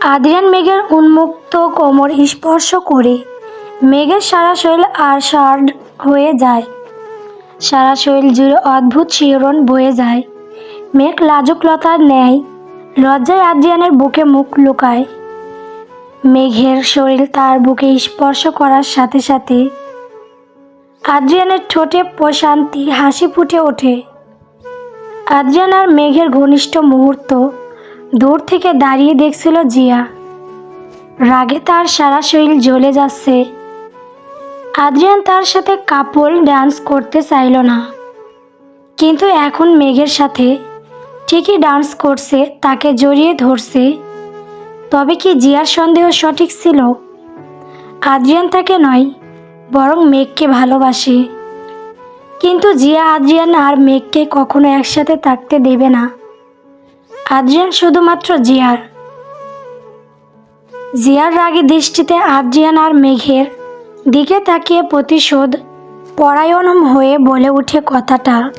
Adrian মেঘের উন্মুক্ত কোমর স্পর্শ করে মেঘের সারা শরীর আর শার্ড হয়ে যায়। সারা শরীর জুড়ে অদ্ভুত শিহরণ বয়ে যায়। মেঘ লাজুকলতার ন্যায় লজ্জায় আদ্রিয়ানের বুকে মুখ লুকায়। মেঘের শরীর তার বুকে স্পর্শ করার সাথে সাথে আদ্রিয়ানের ঠোঁটে প্রশান্তি হাসি ফুটে ওঠে। আদ্রিয়ান আর মেঘের ঘনিষ্ঠ মুহূর্ত দূর থেকে দাঁড়িয়ে দেখছিল জিয়া। রাগে তার সারা শরীর জ্বলে যাচ্ছে। আদ্রিয়ান তার সাথে কাপল ডান্স করতে চাইল না। কিন্তু এখন মেঘের সাথে ঠিকই ডান্স করছে, তাকে জড়িয়ে ধরছে। তবে কি জিয়ার সন্দেহ সঠিক ছিল? আদ্রিয়ান তাকে নয়, বরং মেঘকে ভালোবাসে। কিন্তু জিয়া, আদ্রিয়ান আর মেঘকে কখনো একসাথে থাকতে দেবে না। আদ্রিয়ান শুধুমাত্র জিয়ার। জিয়ার রাগী দৃষ্টিতে আদ্রিয়ান আর মেঘের দিকে তাকিয়ে প্রতিশোধ পরায়ণ হয়ে বলে উঠে কথাটা।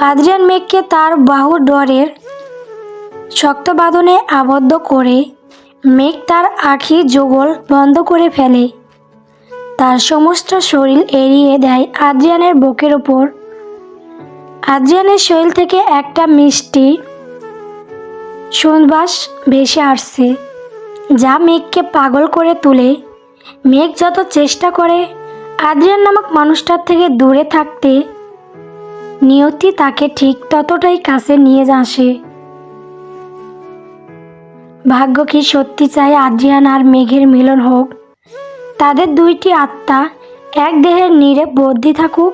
আদ্রিয়ান মেঘকে তার বাহু ডরের শক্ত বাঁধনে আবদ্ধ করে মেঘ তার আখি যুগল বন্ধ করে ফেলে। তার সমস্ত শরীর এড়িয়ে দেয় আদ্রিয়ানের বুকের ওপর। আদ্রিয়ানের শরীর থেকে একটা মিষ্টি সুনবাস ভেসে আসছে। যা মেঘকে পাগল করে তুলে। মেঘ যত চেষ্টা করে, আদ্রিয়ান নামক মানুষটার থেকে দূরে থাকতে, নিয়তি তাকে ঠিক ততটাই কাছে নিয়ে আসে। ভাগ্য কি সত্যি চায় আদ্রিয়ান আর মেঘের মিলন হোক? তাদের দুইটি আত্মা এক দেহের নীড়ে বদ্ধি থাকুক।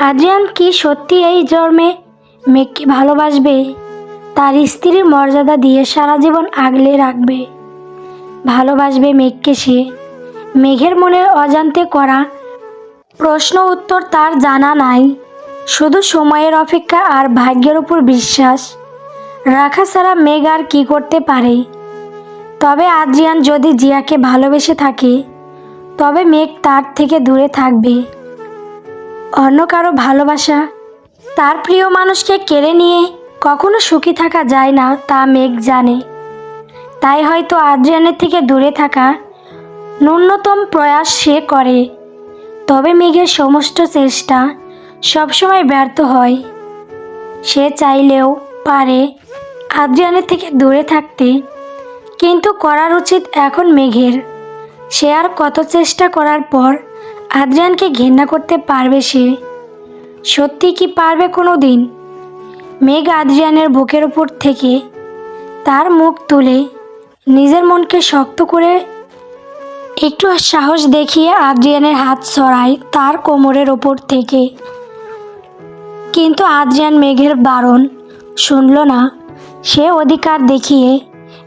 আদ্রিয়ান কি সত্যি এই জন্মে মেঘকে ভালোবাসবে? তার স্ত্রীর মর্যাদা দিয়ে সারা জীবন আগলে রাখবে। ভালোবাসবে মেঘকে সে। মেঘের মনের অজান্তে করা প্রশ্ন উত্তর তার জানা নাই। শুধু সময়ের অপেক্ষা আর ভাগ্যের উপর বিশ্বাস। রাখা ছাড়া মেঘ আর কী করতে পারে? তবে আদ্রিয়ান যদি জিয়াকে ভালোবেসে থাকে, তবে মেঘ তার থেকে দূরে থাকবে। অন্য কারও ভালোবাসা তার প্রিয় মানুষকে কেড়ে নিয়ে কখনো সুখী থাকা যায় না, তা মেঘ জানে। তাই হয়তো আদ্রিয়ানের থেকে দূরে থাকা ন্যূনতম প্রয়াস সে করে। তবে মেঘের সমস্ত চেষ্টা সবসময় ব্যর্থ হয়। সে চাইলেও পারে আদ্রিয়ানের থেকে দূরে থাকতে, কিন্তু করার উচিত এখন মেঘের। সে আর কত চেষ্টা করার পর আদ্রিয়ানকে ঘৃণা করতে পারবে সে? সত্যি কি পারবে কোনো দিন মেঘ আদ্রিয়ানের বুকের ওপর থেকে তার মুখ তুলে নিজের মনকে শক্ত করে একটু সাহস দেখিয়ে আদ্রিয়ানের হাত সরায় তার কোমরের ওপর থেকে। কিন্তু আদ্রিয়ান মেঘের বারণ শুনল না। সে অধিকার দেখিয়ে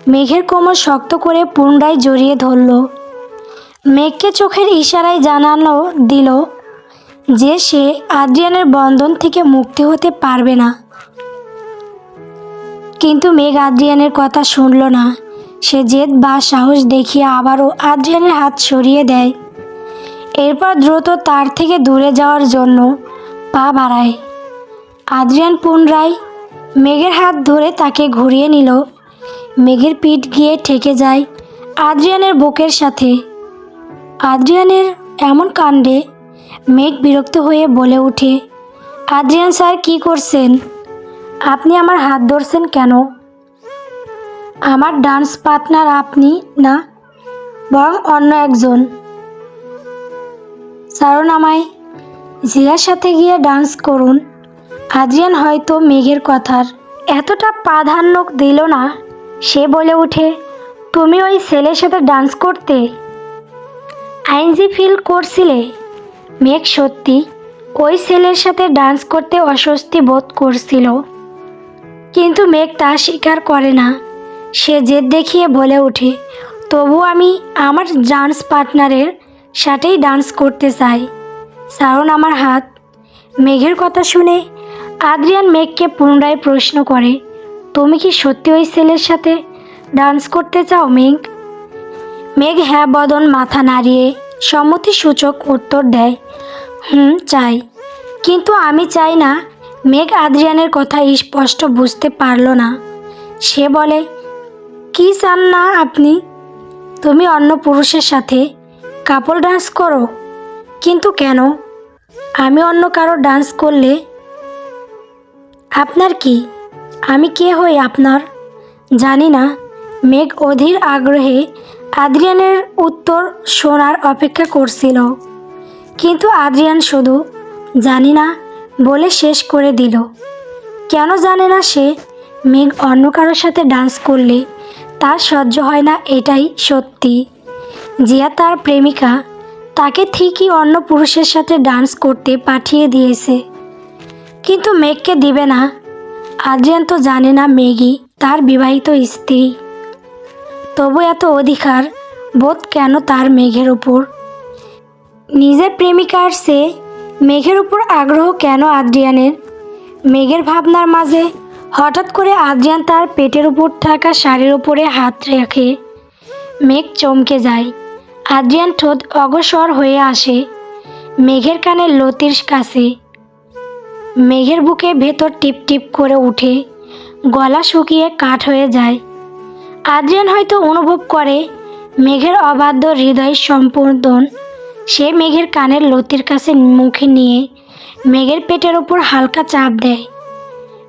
মেঘের কোমর শক্ত করে পুনরায় জড়িয়ে ধরল। মেঘকে চোখের ইশারায় জানানো দিল যে সে আদ্রিয়ানের বন্ধন থেকে মুক্তি হতে পারবে না। কিন্তু মেঘ আদ্রিয়ানের কথা শুনল না। সে জেদ বা সাহস দেখিয়ে আবারও আদ্রিয়ানের হাত সরিয়ে দেয়। এরপর দ্রুত তার থেকে দূরে যাওয়ার জন্য পা বাড়ায়। আদ্রিয়ান পুনরায় মেঘের হাত ধরে তাকে ঘুরিয়ে নিল। মেঘের পিঠ গিয়ে ঠেকে যায় আদ্রিয়ানের বুকের সাথে। আদ্রিয়ানের এমন কাণ্ডে মেঘ বিরক্ত হয়ে বলে ওঠে, আদ্রিয়ান স্যার কি করছেন? আপনি আমার হাত ধরছেন কেন? আমার ডান্স পার্টনার আপনি না, বরং অন্য একজন। সারণ আমায় জিয়ার সাথে গিয়ে ডান্স করুন। আদ্রিয়ান হয়তো মেঘের কথার। এতটা প্রাধান্য দিল না, সে বলে ওঠে, তুমি ওই ছেলের সাথে ডান্স করতে? আইনজি ফিল করছিলে, মেঘ সত্যি, ওই ছেলের সাথে ডান্স করতে অস্বস্তি বোধ করছিল। কিন্তু মেঘ তা স্বীকার করে না। সে জেদ দেখিয়ে বলে ওঠে তবু আমি আমার ডান্স পার্টনারের সাথেই ডান্স করতে চাই। সারণ আমার হাত। মেঘের কথা শুনে আদ্রিয়ান মেঘকে পুনরায় প্রশ্ন করে, তুমি কি সত্যি ওই ছেলের সাথে ডান্স করতে চাও, মেঘ? মেঘ হ্যাঁ বদন মাথা নাড়িয়ে সম্মতিসূচক উত্তর দেয়, হুম, চাই। কিন্তু আমি চাই না মেঘ আদ্রিয়ানের কথা স্পষ্ট বুঝতে পারল না। সে বলে, কি চান না আপনি? তুমি অন্য পুরুষের সাথে কাপল ডান্স করো। কিন্তু কেন? আমি অন্য কারও ডান্স করলে আপনার কি? আমি কে হই আপনার? জানি না। মেঘ অধীর আগ্রহে আদ্রিয়ানের উত্তর শোনার অপেক্ষা করছিল। কিন্তু আদ্রিয়ান শুধু, জানি না বলে শেষ করে দিল। কেন জানে না সে? মেঘ অন্য কারোর সাথে ডান্স করলে তার সহ্য হয় না এটাই সত্যি। জিয়া তার প্রেমিকা, তাকে ঠিকই অন্য পুরুষের সাথে ডান্স করতে পাঠিয়ে দিয়েছে। কিন্তু মেঘকে দিবে না। আদ্রিয়ান তো জানে না মেঘই তার বিবাহিত স্ত্রী। তবু এত অধিকার বোধ কেন তার মেঘের উপর? নিজের প্রেমিকার সে মেঘের উপর আগ্রহ কেন আদ্রিয়ানের? মেঘের ভাবনার মাঝে হঠাৎ করে আদ্রিয়ান তার পেটের উপর থাকা শাড়ির উপরে হাত রেখে মেঘ চমকে যায়। আদ্রিয়ান ঠোঁট অগসর হয়ে আসে মেঘের কানে লতির কাছে। মেঘের বুকে ভেতর টিপ টিপ করে উঠে গলা শুকিয়ে কাঠ হয়ে যায়। আদ্রিয়ান হয়তো অনুভব করে মেঘের অবাধ্য হৃদয় সম্পর্দন সে মেঘের কানের লতির কাছে মুখে নিয়ে মেঘের পেটের ওপর হালকা চাপ দেয়।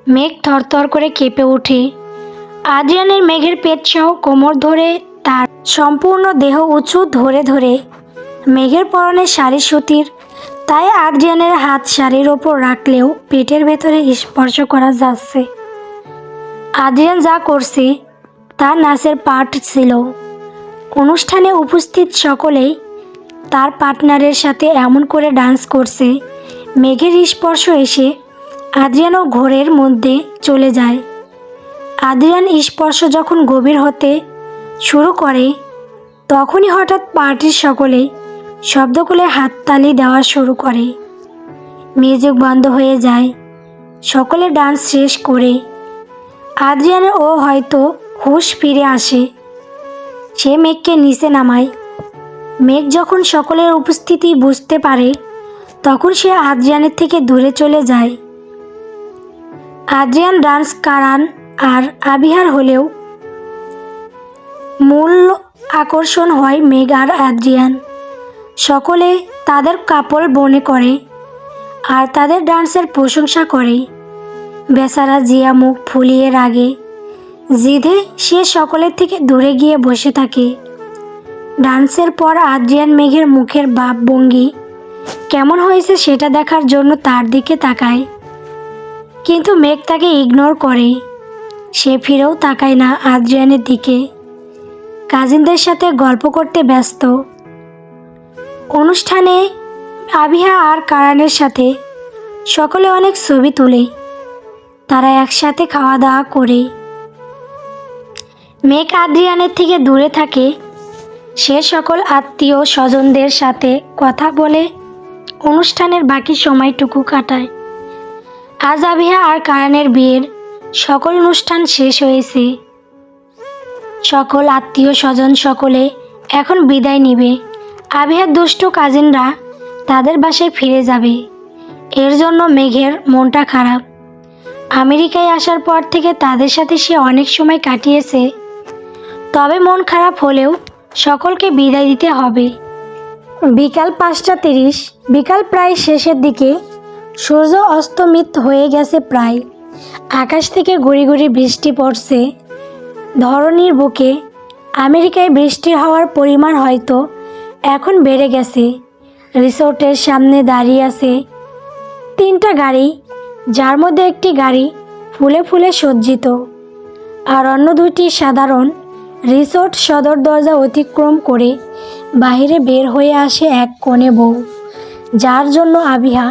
মেঘ থরথর করে কেঁপে ওঠে। আদ্রিয়ানের মেঘের পেট সহ কোমর ধরে তার সম্পূর্ণ দেহ উঁচু ধরে ধরে মেঘের পরনে শাড়ি সুতির, তাই আদ্রিয়ানের হাত শাড়ির ওপর রাখলেও পেটের ভেতরে স্পর্শ করা যাচ্ছে। আদ্রিয়ান যা করছে তার নাচের পার্ট ছিল। অনুষ্ঠানে উপস্থিত সকলেই তার পার্টনারের সাথে এমন করে ডান্স করছে। মেঘের স্পর্শ এসে আদ্রিয়ানও ঘোরের মধ্যে চলে যায়। আদ্রিয়ান স্পর্শ যখন গভীর হতে শুরু করে, তখনই হঠাৎ পার্টির সকলে শব্দ করে হাততালি দেওয়া শুরু করে। মিউজিক বন্ধ হয়ে যায়, সকলে ডান্স শেষ করে। আদ্রিয়ানের ও হয়তো হুশ ফিরে আসে। সে মেঘকে নিচে নামায়। মেঘ যখন সকলের উপস্থিতি বুঝতে পারে, তখন সে আদ্রিয়ানের থেকে দূরে চলে যায়। আদ্রিয়ান ডান্স কারান আর আবিহার হলেও মূল আকর্ষণ হয় মেঘ আর আদ্রিয়ান। সকলে তাদের কাপড় বনে করে আর তাদের ডান্সের প্রশংসা করে। বেচারা জিয়া মুখ ফুলিয়ে রাগে জিধে সে সকলের থেকে দূরে গিয়ে বসে থাকে। ডান্সের পর আদ্রিয়ান মেঘের মুখের বাপ ভঙ্গি কেমন হয়েছে সেটা দেখার জন্য তার দিকে তাকায়। কিন্তু মেঘ তাকে ইগনোর করে। সে ফিরেও তাকায় না আদ্রিয়ানের দিকে। কাজিনদের সাথে গল্প করতে ব্যস্ত। অনুষ্ঠানে আবিহা আর কারানের সাথে সকলে অনেক ছবি তোলে। তারা একসাথে খাওয়া দাওয়া করে। মেঘ আদ্রিয়ানের থেকে দূরে থাকে। সে সকল আত্মীয় স্বজনদের সাথে কথা বলে অনুষ্ঠানের বাকি সময়টুকু কাটায়। আজ আবিহা আর কারানের বিয়ের সকল অনুষ্ঠান শেষ হয়েছে। সকল আত্মীয় স্বজন সকলে এখন বিদায় নিবে। আবিহার দুষ্ট কাজিনরা তাদের বাসায় ফিরে যাবে। এর জন্য মেঘের মনটা খারাপ। আমেরিকায় আসার পর থেকে তাদের সাথে সে অনেক সময় কাটিয়েছে। তবে মন খারাপ হলেও সকলকে বিদায় দিতে হবে। বিকাল পাঁচটা তিরিশ, বিকাল প্রায় শেষের দিকে সূর্য অস্তমিত হয়ে গেছে প্রায়। আকাশ থেকে গুড়ি গুড়ি বৃষ্টি পড়ছে। ধরনীর বুকে আমেরিকায় বৃষ্টি হওয়ার পরিমাণ হয়তো এখন বেড়ে গেছে। রিসোর্টের সামনে দাঁড়িয়ে আছে তিনটা গাড়ি, যার মধ্যে একটি গাড়ি ফুলে ফুলে সজ্জিত, আর অন্য দুইটি সাধারণ রিসোর্ট সদর দরজা অতিক্রম করে বাইরে বের হয়ে আসে এক কোণে বউ। যার জন্য আবিহা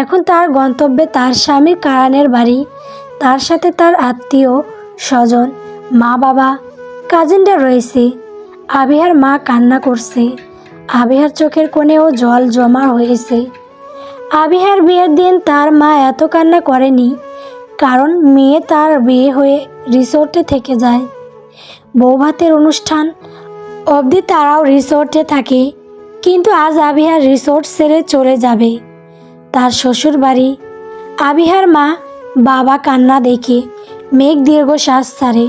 এখন তার গন্তব্যে তার স্বামীর কারানের বাড়ি, তার সাথে তার আত্মীয়, স্বজন মা বাবা কাজিনরা রয়েছে। আবিহার মা কান্না করছে। আবিহার চোখের কোণেও জল জমা হয়েছে। আবিহার বিয়ের দিন তার মা এত কান্না করেনি, কারণ মেয়ে তার বিয়ে হয়ে রিসোর্টে থেকে যায়। বৌভাতের অনুষ্ঠান। অবধি তারাও রিসোর্টে থাকে, কিন্তু আজ আবিহার রিসোর্ট ছেড়ে চলে যাবে। তার শ্বশুর বাড়ি আবিহার মা বাবা কান্না দেখে মেঘ দীর্ঘশ্বাস ছাড়ে।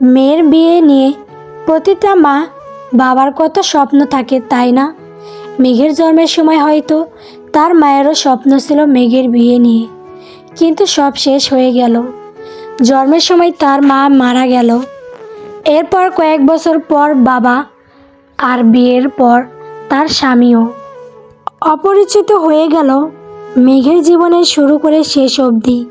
মেয়ের বিয়ে নিয়ে প্রতিটা মা বাবার কত স্বপ্ন থাকে তাই না? মেঘের জন্মের সময় হয়তো তার মায়েরও স্বপ্ন ছিল মেঘের বিয়ে নিয়ে, কিন্তু সব শেষ হয়ে গেল। জন্মের সময় তার মা মারা গেল। এরপর কয়েক বছর পর বাবা আর বিয়ের পর তার স্বামীও। অপরিচিত হয়ে গেল, মেঘের জীবনে শুরু করে শেষ অবধি।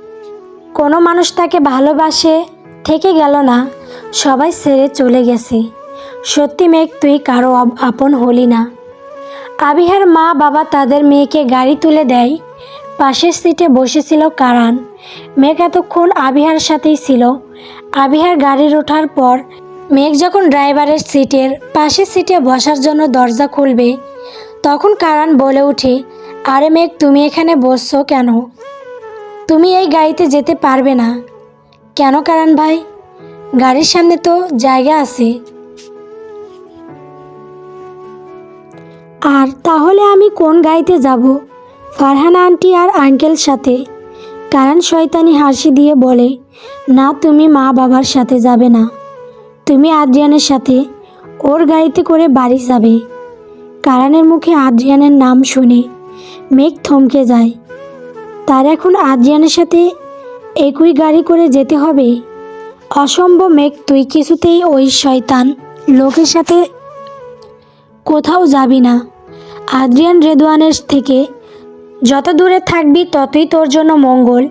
কোনো মানুষ তাকে ভালোবাসে থেকে গেল না, সবাই ছেড়ে চলে গেছে। সত্যি মেঘ, তুই কারও আপ- আপন হলি না। আবিহার মা বাবা তাদের মেয়েকে গাড়ি তুলে দেয়। পাশের সিটে বসেছিল কারান। মেঘ এতক্ষণ আবিহার সাথেই ছিল। আবিহার গাড়ির ওঠার পর মেঘ যখন ড্রাইভারের সিটের পাশের সিটে বসার জন্য দরজা খুলবে, তখন কারান বলে ওঠে, আরে মেঘ, তুমি এখানে বসছো কেন? তুমি এই গাড়িতে যেতে পারবে না। কেন কারণ ভাই? গাড়ির সামনে তো জায়গা আছে। আর তাহলে আমি কোন গাড়িতে যাব? ফারহানা আন্টি আর আঙ্কেল সাথে? কারণ শয়তানি হাসি দিয়ে বলে, না, তুমি মা বাবার সাথে যাবে না। তুমি আদ্রিয়ানের সাথে ওর গাড়িতে করে বাড়ি যাবে। কারানের মুখে আদ্রিয়ানের নাম শুনে মেঘ থমকে যায়। তার এখন আদ্রিয়ানের সাথে একই গাড়ি করে যেতে হবে। অসম্ভব মেঘ, তুই কিছুতেই ওই শয়তান লোকের সাথে কোথাও যাবি না। আদ্রিয়ান রেদওয়ানের থেকে, যত দূরে থাকবি ততই তোর জন্য মঙ্গল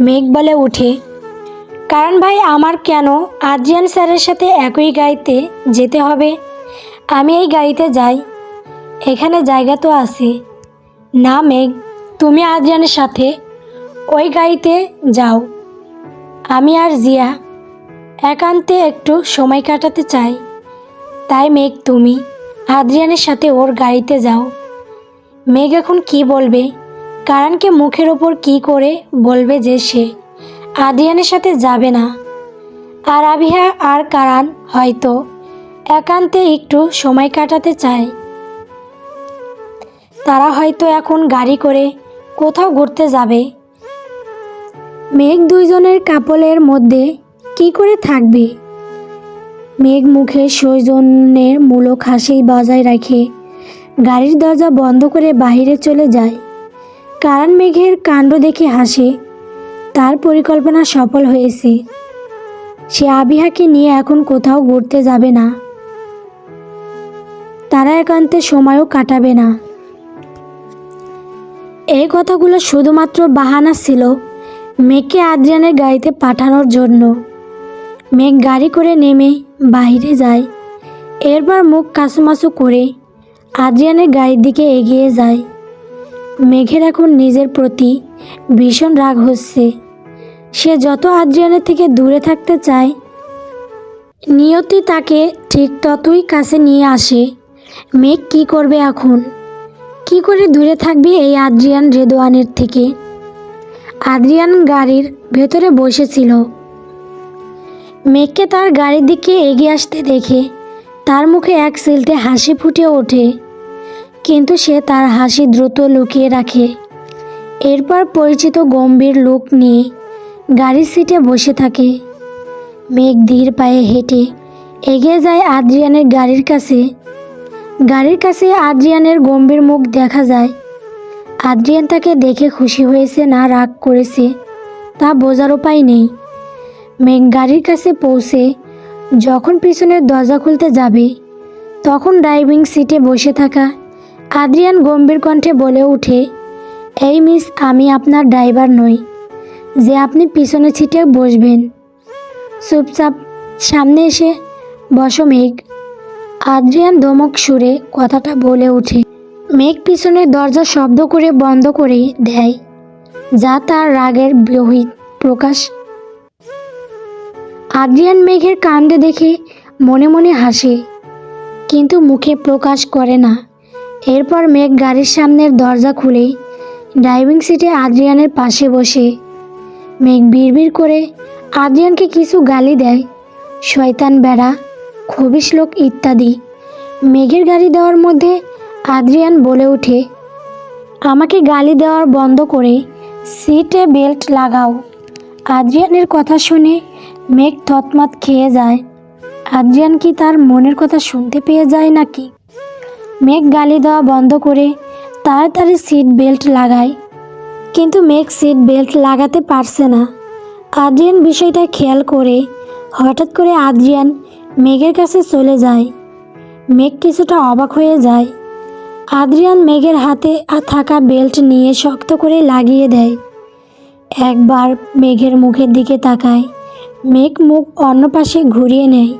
মেঘ বলে উঠে কারণ ভাই, আমার কেন আদ্রিয়ান স্যারের সাথে একই গাড়িতে যেতে হবে? আমি এই গাড়িতে যাই। এখানে জায়গা তো আছে। না, মেঘ, তুমি আদ্রিয়ানের সাথে ওই গাড়িতে যাও। আমি আর জিয়া একান্তে একটু সময় কাটাতে চাই। তাই মেঘ, তুমি আদ্রিয়ানের সাথে ওর গাড়িতে যাও। মেঘ এখন কি বলবে? কারণকে মুখের ওপর কি করে বলবে যে সে আদ্রিয়ানের সাথে যাবে না। আর আবিহা আর কারান হয়তো একান্তে একটু সময় কাটাতে চায়। তারা হয়তো এখন গাড়ি করে কোথাও ঘুরতে যাবে। মেঘ দুইজনের কাপলের মধ্যে কি করে থাকবে? মেঘ মুখে সৌজন্যের মূলক হাসি বজায় রাখে। গাড়ির দরজা বন্ধ করে বাইরে চলে যায়। কারণ মেঘের কাণ্ড দেখে হাসে। তার পরিকল্পনা সফল হয়েছে। সে আবিহাকে নিয়ে এখন কোথাও ঘুরতে যাবে না। তারা একান্তে সময়ও কাটাবে না। এই কথাগুলো শুধুমাত্র বাহানা ছিল মেঘকে আদ্রিয়ানের গাড়িতে পাঠানোর জন্য। মেঘ গাড়ি করে নেমে বাইরে যায়। এরপর মুখ কাসুমাসু করে আদ্রিয়ানের গাড়ির দিকে এগিয়ে যায়। মেঘের এখন নিজের প্রতি ভীষণ রাগ হচ্ছে। সে যত আদ্রিয়ানের থেকে দূরে থাকতে চায়, নিয়তি তাকে ঠিক ততই কাছে নিয়ে আসে। মেঘ কি করবে এখন? কি করে দূরে থাকবে এই আদ্রিয়ান রেদোয়ানের থেকে? আদ্রিয়ান গাড়ির ভেতরে বসেছিল। মেঘকে তার গাড়ির দিকে এগিয়ে আসতে দেখে তার মুখে এক সিলতে হাসি ফুটে ওঠে, কিন্তু সে তার হাসি দ্রুত লুকিয়ে রাখে। এরপর পরিচিত গম্ভীর লোক নিয়ে গাড়ির সিটে বসে থাকে। মেঘ ধীর পায়ে হেঁটে এগিয়ে যায় আদ্রিয়ানের গাড়ির কাছে। গাড়ির কাছে আদ্রিয়ানের গম্ভীর মুখ দেখা যায়। আদ্রিয়ান তাকে দেখে খুশি হয়েছে না রাগ করেছে, তা বোঝার উপায় নেই। মেঘ গাড়ির কাছে পৌঁছে যখন পিছনের দরজা খুলতে যাবে, তখন ড্রাইভিং সিটে বসে থাকা আদ্রিয়ান গম্ভীর কণ্ঠে বলে ওঠে, এই মিস, আমি আপনার ড্রাইভার নই। যে আপনি পিছনে ছিটে বসবেন। চুপচাপ সামনে এসে বসো মেঘ। আদ্রিয়ান ধমক সুরে কথাটা বলে ওঠে। মেঘ পিছনের দরজা শব্দ করে বন্ধ করে দেয়, যা তার রাগের বহিত প্রকাশ। আদ্রিয়ান মেঘের কাণ্ডে দেখে মনে মনে হাসে, কিন্তু মুখে প্রকাশ করে না। এরপর মেঘ গাড়ির সামনের দরজা খুলে ড্রাইভিং সিটে আদ্রিয়ানের পাশে বসে মেঘ বিড়বিড় করে আদ্রিয়ানকে কিছু গালি দেয়। শয়তান বেড়া খবিশ লোক ইত্যাদি। মেঘের গালি দেওয়ার মধ্যে আদ্রিয়ান বলে ওঠে, আমাকে গালি দেওয়ার বন্ধ করে সিটে বেল্ট লাগাও। আদ্রিয়ানের কথা শুনে মেঘ থতমত খেয়ে যায়। আদ্রিয়ান কি তার মনের কথা শুনতে পেয়ে যায় নাকি? মেঘ গালি দেওয়া বন্ধ করে তাড়াতাড়ি সিট বেল্ট লাগায়। কিন্তু মেঘ সিট বেল্ট লাগাতে পারছে না। আদ্রিয়ান বিষয়টা খেয়াল করে হঠাৎ করে আদ্রিয়ান মেঘের কাছে চলে যায়। মেঘ কিছুটা অবাক হয়ে যায়। আদ্রিয়ান মেঘের হাতে থাকা বেল্ট নিয়ে শক্ত করে লাগিয়ে দেয়। একবার মেঘের মুখের দিকে তাকায়। মেঘ মুখ অন্য পাশে ঘুরিয়ে নেয়।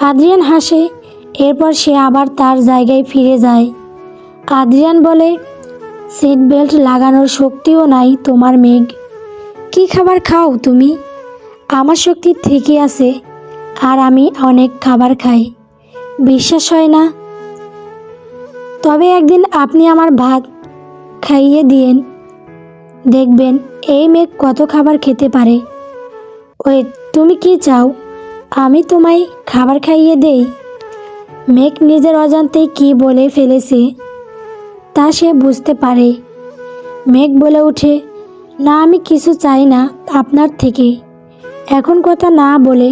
আদ্রিয়ান হাসে, এরপর সে আবার তার জায়গায় ফিরে যায়। আদ্রিয়ান বলে সিট বেল্ট লাগানোর শক্তিও নাই তোমার মেঘ। কি খাবার খাও তুমি? আমার শক্তি ঠিকই আছে, আর আমি অনেক খাবার খাই। বিশ্বাস হয় না? তবে একদিন আপনি আমার ভাত খাইয়ে দিয়েন। দেখবেন এই মেঘ কত খাবার খেতে পারে। ওই, তুমি কি চাও? আমি তোমায় খাবার খাইয়ে দেই? মেঘ নিজের অজান্তেই কি বলে ফেলেছে? তা সে বুঝতে পারে। মেঘ বলে ওঠে, না, আমি কিছু চাই না আপনার থেকে। এখন কথা না বলে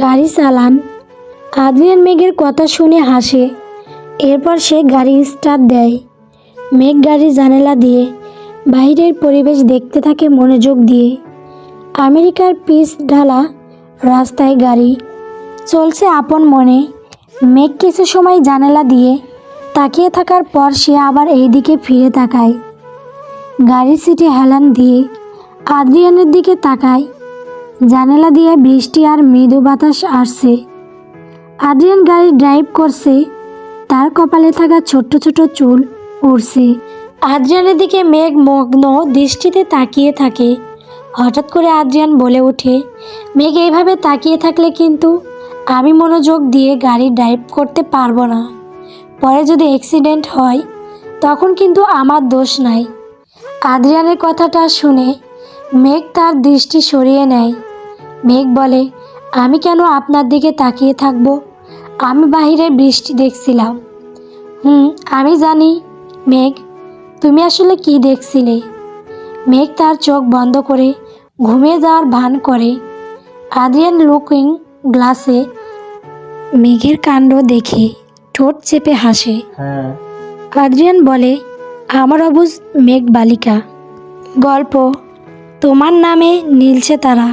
গাড়ি চালান। আদ্রিয়ান মেঘের কথা শুনে হাসে। এরপর সে গাড়ি স্টার্ট দেয়। মেঘ গাড়ি জানালা দিয়ে বাইরের পরিবেশ দেখতে থাকে মনোযোগ দিয়ে। আমেরিকার পিচ ঢালা রাস্তায় গাড়ি। চলছে আপন মনে। মেঘ কিছু সময় জানালা দিয়ে তাকিয়ে থাকার পর সে আবার এই দিকে ফিরে তাকায়। গাড়ির সিটে হেলান দিয়ে আদ্রিয়ানের দিকে তাকায়। জানালা দিয়ে বৃষ্টি আর মৃদু বাতাস আসছে। আদ্রিয়ান গাড়ি ড্রাইভ করছে। তার কপালে থাকা ছোট্ট ছোট চুল উড়ছে। আদ্রিয়ানের দিকে মেঘ মগ্ন দৃষ্টিতে তাকিয়ে থাকে। হঠাৎ করে আদ্রিয়ান বলে ওঠে, মেঘ এইভাবে তাকিয়ে থাকলে কিন্তু আমি মনোযোগ দিয়ে গাড়ি ড্রাইভ করতে পারব না। পরে যদি অ্যাক্সিডেন্ট হয়, তখন কিন্তু আমার দোষ নাই। আদ্রিয়ানের কথাটা শুনে মেঘ তার দৃষ্টি সরিয়ে নেয়। মেঘ বলে, আমি কেন আপনার দিকে তাকিয়ে থাকব? আমি বাহিরের বৃষ্টি দেখছিলাম। হুম, আমি জানি, মেঘ। তুমি আসলে কি দেখছিলে? মেঘ তার চোখ বন্ধ করে ঘুমিয়ে যাওয়ার ভান করে। আদ্রিয়ান লুকিং গ্লাসে মেঘের কাণ্ড দেখে ঠোঁট চেপে হাসে। আদ্রিয়ান বলে আমার অবুজ মেঘ বালিকা গল্প তোমার নামে নীলছে তারা।